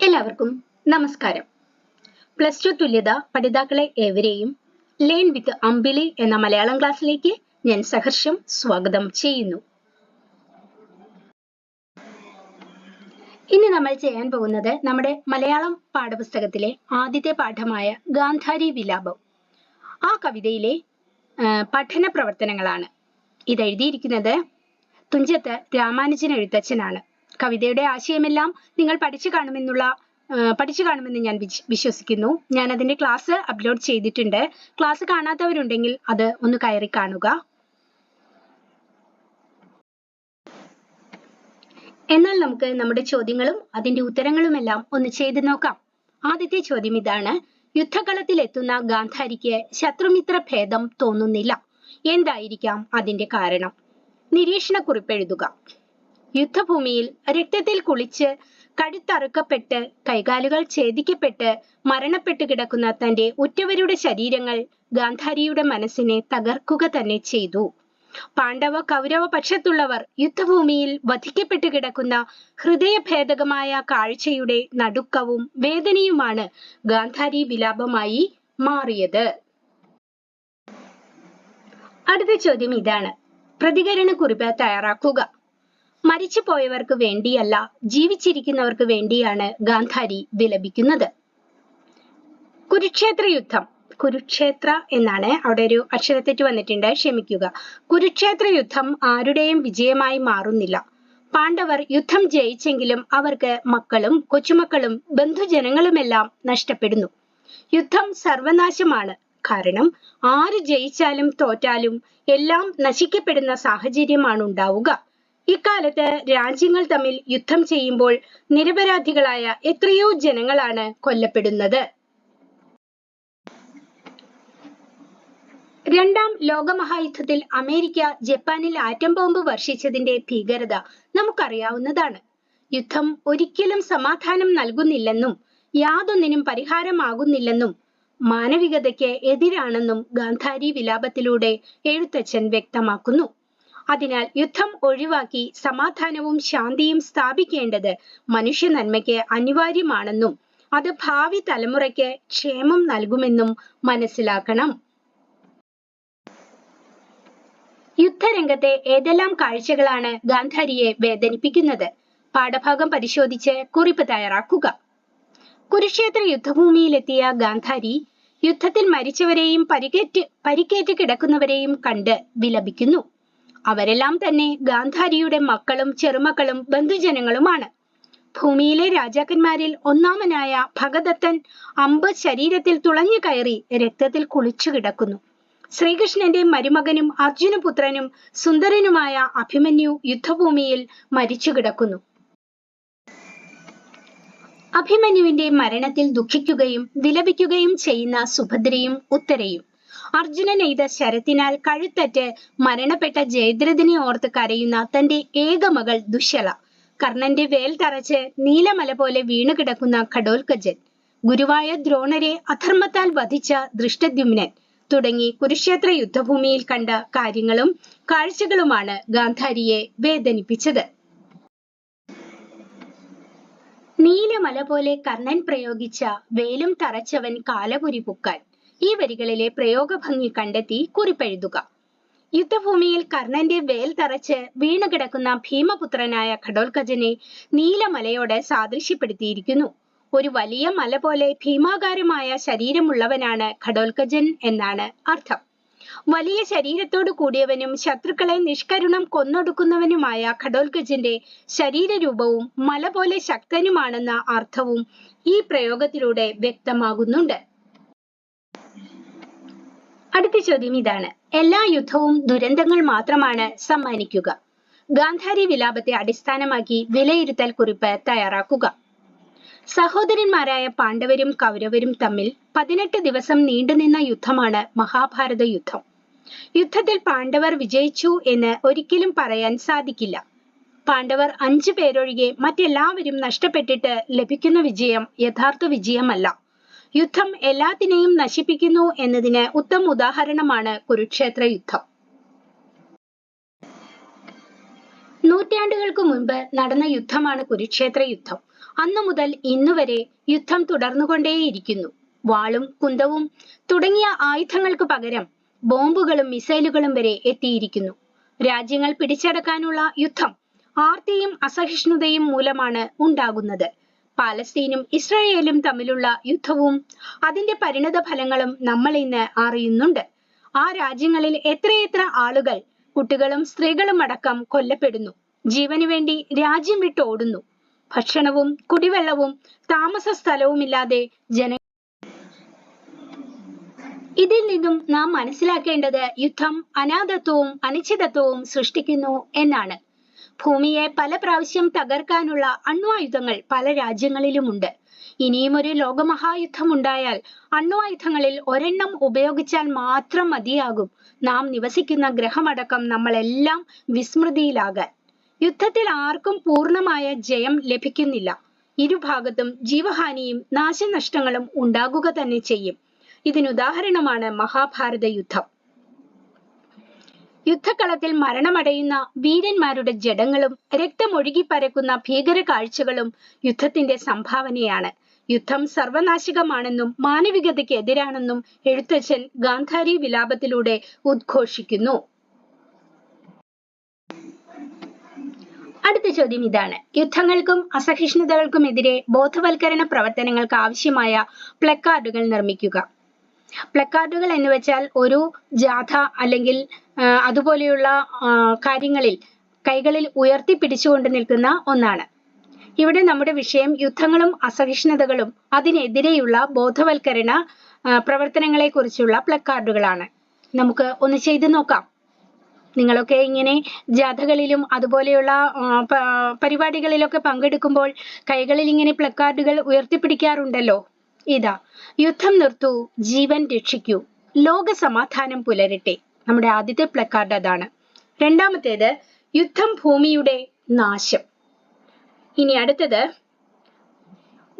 എല്ലാവർക്കും നമസ്കാരം. Plus two തുല്യത പഠിതാക്കളെ ഏവരെയും ലേൺ വിത്ത് അമ്പിളി എന്ന മലയാളം ക്ലാസ്സിലേക്ക് ഞാൻ സഹർഷം സ്വാഗതം ചെയ്യുന്നു. ഇനി നമ്മൾ ചെയ്യാൻ പോകുന്നത് നമ്മുടെ മലയാളം പാഠപുസ്തകത്തിലെ ആദ്യത്തെ പാഠമായ ഗാന്ധാരി വിലാപം. ആ കവിതയിലെ പഠന പ്രവർത്തനങ്ങളാണ്. ഇത് എഴുതിയിരിക്കുന്നത് തുഞ്ചത്ത് രാമാനുജൻ എഴുത്തച്ഛനാണ്. കവിതയുടെ ആശയമെല്ലാം നിങ്ങൾ പഠിച്ചു കാണുമെന്നുള്ള പഠിച്ചു കാണുമെന്ന് ഞാൻ വിശ്- വിശ്വസിക്കുന്നു. ഞാൻ അതിന്റെ ക്ലാസ് അപ്ലോഡ് ചെയ്തിട്ടുണ്ട്. ക്ലാസ് കാണാത്തവരുണ്ടെങ്കിൽ അത് ഒന്ന് കയറി കാണുക. എന്നാൽ നമുക്ക് നമ്മുടെ ചോദ്യങ്ങളും അതിന്റെ ഉത്തരങ്ങളുമെല്ലാം ഒന്ന് ചെയ്തു നോക്കാം. ആദ്യത്തെ ചോദ്യം ഇതാണ്. യുദ്ധകളത്തിൽ എത്തുന്ന ഗാന്ധാരിക്ക് ശത്രുമിത്ര ഭേദം തോന്നുന്നില്ല. എന്തായിരിക്കാം അതിന്റെ കാരണം? നിരീക്ഷണ കുറിപ്പ് എഴുതുക. യുദ്ധഭൂമിയിൽ രക്തത്തിൽ കുളിച്ച് കഴുത്തറുക്കപ്പെട്ട് കൈകാലുകൾ ഛേദിക്കപ്പെട്ട് മരണപ്പെട്ടു കിടക്കുന്ന തന്റെ ഉറ്റവരുടെ ശരീരങ്ങൾ ഗാന്ധാരിയുടെ മനസ്സിനെ തകർക്കുക തന്നെ ചെയ്തു. പാണ്ഡവ കൗരവ പക്ഷത്തുള്ളവർ യുദ്ധഭൂമിയിൽ വധിക്കപ്പെട്ടു കിടക്കുന്ന ഹൃദയഭേദകമായ കാഴ്ചയുടെ നടുക്കവും വേദനയുമാണ് ഗാന്ധാരി വിലാപമായി മാറിയത്. അടുത്ത ചോദ്യം ഇതാണ്. പ്രതികരണ കുറിപ്പ് തയ്യാറാക്കുക. മരിച്ചുപോയവർക്ക് വേണ്ടിയല്ല ജീവിച്ചിരിക്കുന്നവർക്ക് വേണ്ടിയാണ് ഗാന്ധാരി വിലപിക്കുന്നത്. കുരുക്ഷേത്ര യുദ്ധം. കുരുക്ഷേത്ര എന്നാണ് അവിടെ ഒരു അക്ഷരത്തെറ്റ് വന്നിട്ടുണ്ട് ക്ഷമിക്കുക. കുരുക്ഷേത്ര യുദ്ധം ആരുടെയും വിജയമായി മാറുന്നില്ല. പാണ്ഡവർ യുദ്ധം ജയിച്ചെങ്കിലും അവർക്ക് മക്കളും കൊച്ചുമക്കളും ബന്ധുജനങ്ങളുമെല്ലാം നഷ്ടപ്പെടുന്നു. യുദ്ധം സർവനാശമാണ്. കാരണം ആര് ജയിച്ചാലും തോറ്റാലും എല്ലാം നശിക്കപ്പെടുന്ന സാഹചര്യമാണ് ഉണ്ടാവുക ഇക്കാലത്ത് രാജ്യങ്ങൾ തമ്മിൽ യുദ്ധം ചെയ്യുമ്പോൾ നിരപരാധികളായ എത്രയോ ജനങ്ങളാണ് കൊല്ലപ്പെടുന്നത്. രണ്ടാം ലോകമഹായുദ്ധത്തിൽ അമേരിക്ക ജപ്പാനിൽ ആറ്റം ബോംബ് വർഷിച്ചതിന്റെ ഭീകരത നമുക്കറിയാവുന്നതാണ്. യുദ്ധം ഒരിക്കലും സമാധാനം നൽകുന്നില്ലെന്നും യാതൊന്നിനും പരിഹാരമാകുന്നില്ലെന്നും മാനവികതയ്ക്ക് എതിരാണെന്നും ഗാന്ധാരി വിലാപത്തിലൂടെ എഴുത്തച്ഛൻ വ്യക്തമാക്കുന്നു. അതിനാൽ യുദ്ധം ഒഴിവാക്കി സമാധാനവും ശാന്തിയും സ്ഥാപിക്കേണ്ടത് മനുഷ്യ നന്മയ്ക്ക് അനിവാര്യമാണെന്നും അത് ഭാവി തലമുറയ്ക്ക് ക്ഷേമം നൽകുമെന്നും മനസ്സിലാക്കണം. യുദ്ധരംഗത്തെ ഏതെല്ലാം കാഴ്ചകളാണ് ഗാന്ധാരിയെ വേദനിപ്പിക്കുന്നത്? പാഠഭാഗം പരിശോധിച്ച് കുറിപ്പ് തയ്യാറാക്കുക. കുരുക്ഷേത്ര യുദ്ധഭൂമിയിലെത്തിയ ഗാന്ധാരി യുദ്ധത്തിൽ മരിച്ചവരെയും പരിക്കേറ്റ് പരിക്കേറ്റ് കിടക്കുന്നവരെയും കണ്ട് വിലപിക്കുന്നു. അവരെല്ലാം തന്നെ ഗാന്ധാരിയുടെ മക്കളും ചെറുമക്കളും ബന്ധുജനങ്ങളുമാണ്. ഭൂമിയിലെ രാജാക്കന്മാരിൽ ഒന്നാമനായ ഭഗദത്തൻ അമ്പ് ശരീരത്തിൽ തുളഞ്ഞു കയറി രക്തത്തിൽ കുളിച്ചു കിടക്കുന്നു. ശ്രീകൃഷ്ണന്റെ മരുമകനും അർജുനപുത്രനും സുന്ദരനുമായ അഭിമന്യു യുദ്ധഭൂമിയിൽ മരിച്ചു കിടക്കുന്നു. അഭിമന്യുവിന്റെ മരണത്തിൽ ദുഃഖിക്കുകയും വിലപിക്കുകയും ചെയ്യുന്ന സുഭദ്രയും ഉത്തരയും. അർജുനൻ എയ്ത ശരത്തിനാൽ കഴുത്തറ്റ് മരണപ്പെട്ട ജയദ്രഥനെ ഓർത്ത് കരയുന്ന തന്റെ ഏക മകൾ ദുശ്ശല കർണന്റെ വേൽ തറച്ച് നീലമല പോലെ വീണു കിടക്കുന്ന ഖഡോൽക്കജൻ ഗുരുവായ ദ്രോണരെ അധർമ്മത്താൽ വധിച്ച ദൃഷ്ടദ്യുമ്നൻ. തുടങ്ങി കുരുക്ഷേത്ര യുദ്ധഭൂമിയിൽ കണ്ട കാര്യങ്ങളും കാഴ്ചകളുമാണ് ഗാന്ധാരിയെ വേദനിപ്പിച്ചത്. നീലമല പോലെ കർണൻ പ്രയോഗിച്ച വേലും തറച്ചവൻ കാലപുരി പുക്കാൻ ഈ വരികളിലെ പ്രയോഗഭംഗി കണ്ടെത്തി കുറിപ്പെഴുതുക. യുദ്ധഭൂമിയിൽ കർണന്റെ വേൽ തറച്ച് വീണുകിടക്കുന്ന ഭീമപുത്രനായ ഘടോൽക്കജനെ നീലമലയോട് സാദൃശ്യപ്പെടുത്തിയിരിക്കുന്നു. ഒരു വലിയ മല പോലെ ഭീമാകാരമായ ശരീരമുള്ളവനാണ് ഘടോൽക്കജൻ എന്നാണ് അർത്ഥം. വലിയ ശരീരത്തോടു കൂടിയവനും ശത്രുക്കളെ നിഷ്കരുണം കൊന്നൊടുക്കുന്നവനുമായ ഘടോൽഗജന്റെ ശരീരരൂപവും മല പോലെ ശക്തനുമാണെന്ന അർത്ഥവും ഈ പ്രയോഗത്തിലൂടെ വ്യക്തമാകുന്നുണ്ട്. അടുത്ത ചോദ്യം ഇതാണ്. എല്ലാ യുദ്ധവും ദുരന്തങ്ങൾ മാത്രമാണ് സമ്മാനിക്കുക. ഗാന്ധാരി വിലാപത്തെ അടിസ്ഥാനമാക്കി വിലയിരുത്തൽ കുറിപ്പ് തയ്യാറാക്കുക. സഹോദരന്മാരായ പാണ്ഡവരും കൗരവരും തമ്മിൽ പതിനെട്ട് ദിവസം നീണ്ടുനിന്ന യുദ്ധമാണ് മഹാഭാരത യുദ്ധം. യുദ്ധത്തിൽ പാണ്ഡവർ വിജയിച്ചു എന്ന് ഒരിക്കലും പറയാൻ സാധിക്കില്ല. പാണ്ഡവർ അഞ്ചു പേരൊഴികെ മറ്റെല്ലാവരും നഷ്ടപ്പെട്ടിട്ട് ലഭിക്കുന്ന വിജയം യഥാർത്ഥ വിജയമല്ല. യുദ്ധം എല്ലാത്തിനെയും നശിപ്പിക്കുന്നു എന്നതിന് ഉത്തമ ഉദാഹരണമാണ് കുരുക്ഷേത്ര യുദ്ധം. നൂറ്റാണ്ടുകൾക്ക് മുൻപ് നടന്ന യുദ്ധമാണ് കുരുക്ഷേത്ര യുദ്ധം. അന്നു മുതൽ ഇന്നുവരെ യുദ്ധം തുടർന്നുകൊണ്ടേയിരിക്കുന്നു. വാളും കുന്തവും തുടങ്ങിയ ആയുധങ്ങൾക്ക് പകരം ബോംബുകളും മിസൈലുകളും വരെ എത്തിയിരിക്കുന്നു. രാജ്യങ്ങൾ പിടിച്ചടക്കാനുള്ള യുദ്ധം ആർത്തിയും അസഹിഷ്ണുതയും മൂലമാണ് ഉണ്ടാകുന്നത്. പാലസ്തീനും ഇസ്രായേലും തമ്മിലുള്ള യുദ്ധവും അതിന്റെ പരിണത ഫലങ്ങളും നമ്മൾ ഇന്ന് അറിയുന്നുണ്ട്. ആ രാജ്യങ്ങളിൽ എത്രയെത്ര ആളുകൾ കുട്ടികളും സ്ത്രീകളും അടക്കം കൊല്ലപ്പെടുന്നു. ജീവന് വേണ്ടി രാജ്യം വിട്ടോടുന്നു ഭക്ഷണവും കുടിവെള്ളവും താമസ സ്ഥലവുമില്ലാതെ ജന ഇതിൽ നിന്നും നാം മനസ്സിലാക്കേണ്ടത് യുദ്ധം അനാഥത്വവും അനിശ്ചിതത്വവും സൃഷ്ടിക്കുന്നു എന്നാണ്. ഭൂമിയെ പല പ്രാവശ്യം തകർക്കാനുള്ള അണ്വായുധങ്ങൾ പല രാജ്യങ്ങളിലുമുണ്ട്. ഇനിയും ഒരു ലോകമഹായുദ്ധം ഉണ്ടായാൽ അണ്വായുധങ്ങളിൽ ഒരെണ്ണം ഉപയോഗിച്ചാൽ മാത്രം മതിയാകും. നാം നിവസിക്കുന്ന ഗ്രഹമടക്കം നമ്മളെല്ലാം വിസ്മൃതിയിലാകാൻ യുദ്ധത്തിൽ ആർക്കും പൂർണമായ ജയം ലഭിക്കുന്നില്ല. ഇരുഭാഗത്തും ജീവഹാനിയും നാശനഷ്ടങ്ങളും ഉണ്ടാകുക തന്നെ ചെയ്യും. ഇതിനുദാഹരണമാണ് മഹാഭാരത യുദ്ധം. യുദ്ധക്കളത്തിൽ മരണമടയുന്ന വീരന്മാരുടെ ജഡങ്ങളും രക്തമൊഴുകി പരക്കുന്ന ഭീകര കാഴ്ചകളും യുദ്ധത്തിന്റെ സംഭാവനയാണ്. യുദ്ധം സർവനാശികമാണെന്നും മാനവികതയ്ക്ക് എതിരാണെന്നും എഴുത്തച്ഛൻ ഗാന്ധാരി വിലാപത്തിലൂടെ ഉദ്ഘോഷിക്കുന്നു. അടുത്ത ചോദ്യം ഇതാണ്. യുദ്ധങ്ങൾക്കും അസഹിഷ്ണുതകൾക്കുമെതിരെ ബോധവൽക്കരണ പ്രവർത്തനങ്ങൾക്ക് ആവശ്യമായ പ്ലക്കാർഡുകൾ നിർമ്മിക്കുക. പ്ലക്കാർഡുകൾ എന്ന് വെച്ചാൽ ഒരു ജാഥ അല്ലെങ്കിൽ അതുപോലെയുള്ള കാര്യങ്ങളിൽ കൈകളിൽ ഉയർത്തി ഉയർത്തിപ്പിടിച്ചുകൊണ്ട് നിൽക്കുന്ന ഒന്നാണ്. ഇവിടെ നമ്മുടെ വിഷയം യുദ്ധങ്ങളും അസഹിഷ്ണുതകളും അതിനെതിരെയുള്ള ബോധവൽക്കരണ പ്രവർത്തനങ്ങളെ കുറിച്ചുള്ള പ്ലക്കാർഡുകളാണ്. നമുക്ക് ഒന്ന് ചെയ്തു നോക്കാം. നിങ്ങളൊക്കെ ഇങ്ങനെ ജാഥകളിലും അതുപോലെയുള്ള പരിപാടികളിലൊക്കെ പങ്കെടുക്കുമ്പോൾ കൈകളിൽ ഇങ്ങനെ പ്ലക്കാർഡുകൾ ഉയർത്തിപ്പിടിക്കാറുണ്ടല്ലോ. ഇതാ യുദ്ധം നിർത്തൂ ജീവൻ രക്ഷിക്കൂ ലോക സമാധാനം പുലരട്ടെ നമ്മുടെ ആദ്യത്തെ പ്ലക്കാർഡ് അതാണ്. രണ്ടാമത്തേത് യുദ്ധം ഭൂമിയുടെ നാശം. ഇനി അടുത്തത്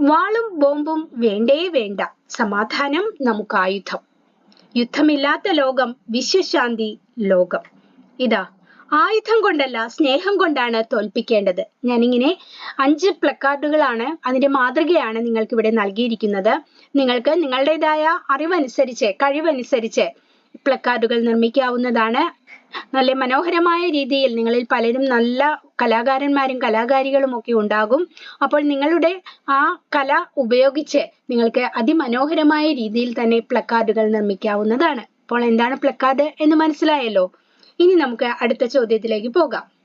വാളും ബോംബും വേണ്ടേ വേണ്ട സമാധാനം നമുക്ക് ആയുധം. യുദ്ധമില്ലാത്ത ലോകം വിശ്വശാന്തി ലോകം. ഇതാ ആയുധം കൊണ്ടല്ല സ്നേഹം കൊണ്ടാണ് തോൽപ്പിക്കേണ്ടത്. ഞാനിങ്ങനെ അഞ്ച് പ്ലക്കാർഡുകളാണ് അതിന്റെ മാതൃകയാണ് നിങ്ങൾക്ക് ഇവിടെ നൽകിയിരിക്കുന്നത്. നിങ്ങൾക്ക് നിങ്ങളുടേതായ അറിവനുസരിച്ച് കഴിവനുസരിച്ച് പ്ലക്കാർഡുകൾ നിർമ്മിക്കാവുന്നതാണ്. നല്ല മനോഹരമായ രീതിയിൽ നിങ്ങളിൽ പലരും നല്ല കലാകാരന്മാരും കലാകാരികളും ഒക്കെ ഉണ്ടാകും. അപ്പോൾ നിങ്ങളുടെ ആ കല ഉപയോഗിച്ച് നിങ്ങൾക്ക് അതിമനോഹരമായ രീതിയിൽ തന്നെ പ്ലക്കാർഡുകൾ നിർമ്മിക്കാവുന്നതാണ്. അപ്പോൾ എന്താണ് പ്ലക്കാർഡ് എന്ന് മനസ്സിലായല്ലോ? ഇനി നമുക്ക് അടുത്ത ചോദ്യത്തിലേക്ക് പോകാം.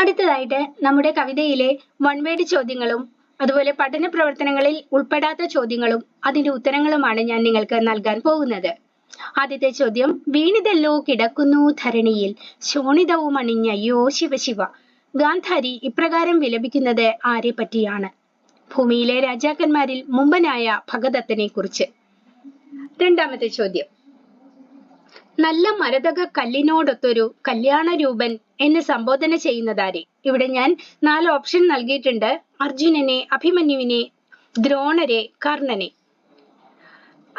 അടുത്തതായിട്ട് നമ്മുടെ കവിതയിലെ വൺ വേഡ് ചോദ്യങ്ങളും അതുപോലെ പഠന പ്രവർത്തനങ്ങളിൽ ഉൾപ്പെടാത്ത ചോദ്യങ്ങളും അതിന്റെ ഉത്തരങ്ങളുമാണ് ഞാൻ നിങ്ങൾക്ക് നൽകാൻ പോകുന്നത്. ആദ്യത്തെ ചോദ്യം വീണിതല്ലോ കിടക്കുന്നു ധരണിയിൽ ശോണിതവും അണിഞ്ഞയ്യോ ശിവശിവ ഗാന്ധാരി ഇപ്രകാരം വിലപിക്കുന്നത് ആരെ പറ്റിയാണ്? ഭൂമിയിലെ രാജാക്കന്മാരിൽ മുമ്പനായ ഭഗദത്തനെ കുറിച്ച്. രണ്ടാമത്തെ ചോദ്യം നല്ല മരതക കല്ലിനോടൊത്തൊരു കല്യാണ രൂപൻ എന്ന് സംബോധന ചെയ്യുന്നതാരെ? ഇവിടെ ഞാൻ നാല് ഓപ്ഷൻ നൽകിയിട്ടുണ്ട്. അർജുനനെ അഭിമന്യുവിനെ ദ്രോണരെ കർണനെ.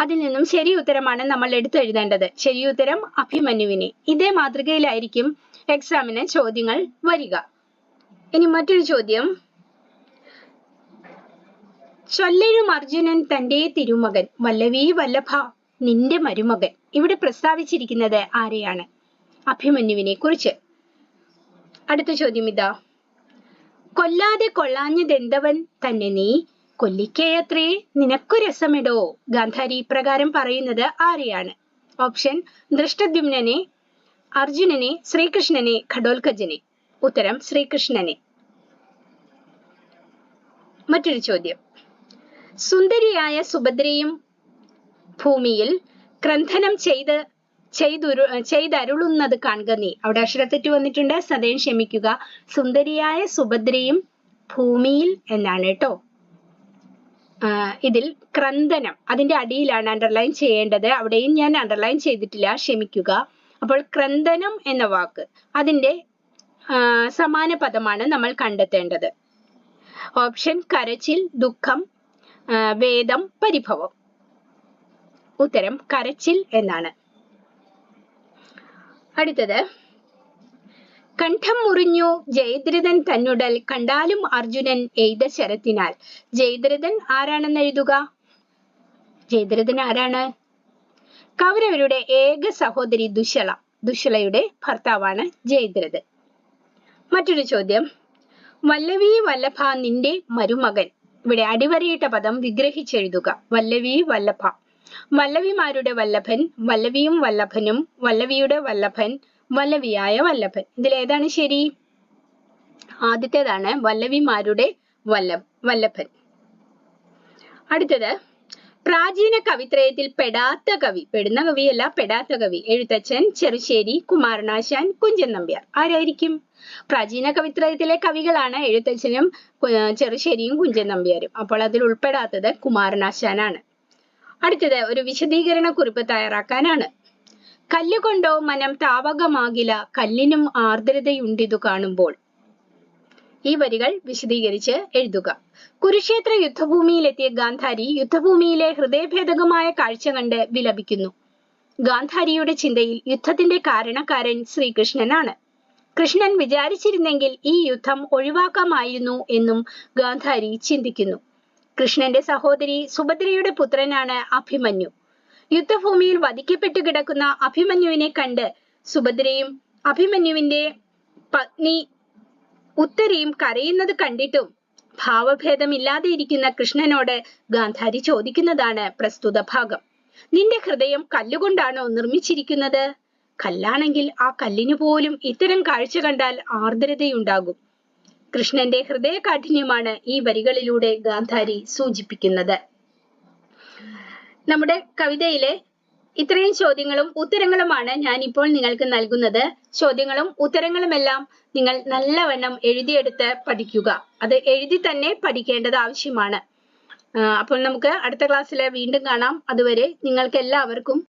അതിൽ നിന്നും ശരി ഉത്തരമാണ് നമ്മൾ എടുത്തെഴുതേണ്ടത് ശരി ഉത്തരം അഭിമന്യുവിനെ. ഇതേ മാതൃകയിലായിരിക്കും എക്സാമിന് ചോദ്യങ്ങൾ വരിക. ഇനി മറ്റൊരു ചോദ്യം. ചൊല്ലഴും അർജുനൻ തന്റെ തിരുമകൻ. വല്ലവീ വല്ലഭ നിന്റെ മരുമകൻ. ഇവിടെ പ്രസ്താവിച്ചിരിക്കുന്നത് ആരെയാണ്? അഭിമന്യുവിനെ കുറിച്ച്. അടുത്ത ചോദ്യം ഇതാ. കൊല്ലാതെ കൊള്ളാഞ്ഞതെന്തവൻ? തന്നെ നീ. കൊല്ലിക്കേയത്രേ നിനക്കു രസമിടോ? ഗാന്ധാരി ഇപ്രകാരം പറയുന്നത് ആരെയാണ്? ഓപ്ഷൻ ദൃഷ്ടദ്യുമ്നനെ അർജുനനെ ശ്രീകൃഷ്ണനെ ഘടോൽക്കജനെ ഉത്തരം ശ്രീകൃഷ്ണനെ. മറ്റൊരു ചോദ്യം. സുന്ദരിയായ സുഭദ്രയും ഭൂമിയിൽ ക്രന്ഥനം ചെയ്ത് ചെയ്തുരു ചെയ്തരുളുന്നത് കാണുക നീ. അവിടെ അക്ഷരത്തെറ്റ് വന്നിട്ടുണ്ട്. സദയം ക്ഷമിക്കുക. സുന്ദരിയായ സുഭദ്രയും ഭൂമിയിൽ എന്നാണ് കേട്ടോ. ഇതിൽ ക്രന്ദനം. അതിന്റെ അടിയിലാണ് അണ്ടർലൈൻ ചെയ്യേണ്ടത്. അവിടെയും ഞാൻ അണ്ടർലൈൻ ചെയ്തിട്ടില്ല. ക്ഷമിക്കുക. അപ്പോൾ ക്രന്ദനം എന്ന വാക്ക്. അതിന്റെ സമാന പദമാണ് നമ്മൾ കണ്ടെത്തേണ്ടത്. ഓപ്ഷൻ കരച്ചിൽ ദുഃഖം വേദം പരിഭവം. ഉത്തരം കരച്ചിൽ എന്നാണ്. അടുത്തത്. കണ്ഠം മുറിഞ്ഞു ജയദ്രഥൻ തന്നുടൽ കണ്ടാലും അർജുനൻ എയ്ത ശരത്തിനാൽ. ജയദ്രഥൻ ആരാണെന്ന് എഴുതുക? ജയദ്രഥൻ ആരാണ്? കൗരവരുടെ ഏക സഹോദരി ദുശള ദുശളയുടെ ഭർത്താവാണ് ജയദ്രഥൻ. മറ്റൊരു ചോദ്യം. വല്ലവി വല്ലഭ നിന്റെ മരുമകൻ. ഇവിടെ അടിവരയിട്ട പദം വിഗ്രഹിച്ചെഴുതുക. വല്ലവി വല്ലഭ. വല്ലവിമാരുടെ വല്ലഭൻ വല്ലവിയും വല്ലഭനും വല്ലവിയുടെ വല്ലഭൻ വല്ലവിയായ വല്ലഭൻ. ഇതിൽ ഏതാണ് ശരി? ആദ്യത്തേതാണ് വല്ലവിമാരുടെ വല്ല വല്ലഭൻ. അടുത്തത് പ്രാചീന കവിത്രയത്തിൽ പെടാത്ത കവി പെടുന്ന കവിയല്ല പെടാത്ത കവി എഴുത്തച്ഛൻ ചെറുശ്ശേരി കുമാരനാശാൻ കുഞ്ചൻ നമ്പ്യാർ. ആരായിരിക്കും? പ്രാചീന കവിത്രയത്തിലെ കവികളാണ് എഴുത്തച്ഛനും ചെറുശ്ശേരിയും കുഞ്ചൻ നമ്പ്യാരും. അപ്പോൾ അതിൽ ഉൾപ്പെടാത്തത് കുമാരനാശാനാണ്. അടുത്തത് ഒരു വിശദീകരണ കുറിപ്പ് തയ്യാറാക്കാനാണ് കല്ലുകൊണ്ടോ മനം താവകമാകില കല്ലിനും ആർദ്രതയുണ്ടിതു കാണുമ്പോൾ. ഈ വരികൾ വിശദീകരിച്ച് എഴുതുക. കുരുക്ഷേത്ര യുദ്ധഭൂമിയിലെത്തിയ ഗാന്ധാരി യുദ്ധഭൂമിയിലെ ഹൃദയഭേദകമായ കാഴ്ച കണ്ട് വിലപിക്കുന്നു. ഗാന്ധാരിയുടെ ചിന്തയിൽ യുദ്ധത്തിന്റെ കാരണക്കാരൻ ശ്രീകൃഷ്ണനാണ്. കൃഷ്ണൻ വിചാരിച്ചിരുന്നെങ്കിൽ ഈ യുദ്ധം ഒഴിവാക്കാമായിരുന്നു എന്നും ഗാന്ധാരി ചിന്തിക്കുന്നു. കൃഷ്ണന്റെ സഹോദരി സുഭദ്രയുടെ പുത്രനാണ് അഭിമന്യു. യുദ്ധഭൂമിയിൽ വധിക്കപ്പെട്ടു കിടക്കുന്ന അഭിമന്യുവിനെ കണ്ട് സുഭദ്രയും അഭിമന്യുവിന്റെ പത്നി ഉത്തരയും കരയുന്നത് കണ്ടിട്ടും ഭാവഭേദമില്ലാതെ ഇരിക്കുന്ന കൃഷ്ണനോട് ഗാന്ധാരി ചോദിക്കുന്നതാണ് പ്രസ്തുത ഭാഗം. നിന്റെ ഹൃദയം കല്ലുകൊണ്ടാണോ നിർമ്മിച്ചിരിക്കുന്നത്? കല്ലാണെങ്കിൽ ആ കല്ലിനു പോലും ഇത്തരം കാഴ്ച കണ്ടാൽ ആർദ്രതയുണ്ടാകും. കൃഷ്ണന്റെ ഹൃദയകാഠിന്യമാണ് ഈ വരികളിലൂടെ ഗാന്ധാരി സൂചിപ്പിക്കുന്നത്. നമ്മുടെ കവിതയിലെ ഇത്രയും ചോദ്യങ്ങളും ഉത്തരങ്ങളുമാണ് ഞാൻ ഇപ്പോൾ നിങ്ങൾക്ക് നൽകുന്നത്. ചോദ്യങ്ങളും ഉത്തരങ്ങളുമെല്ലാം നിങ്ങൾ നല്ലവണ്ണം എഴുതിയെടുത്ത് പഠിക്കുക. അത് എഴുതി തന്നെ പഠിക്കേണ്ടത് ആവശ്യമാണ്. അപ്പോൾ നമുക്ക് അടുത്ത ക്ലാസ്സിൽ വീണ്ടും കാണാം. അതുവരെ നിങ്ങൾക്ക് എല്ലാവർക്കും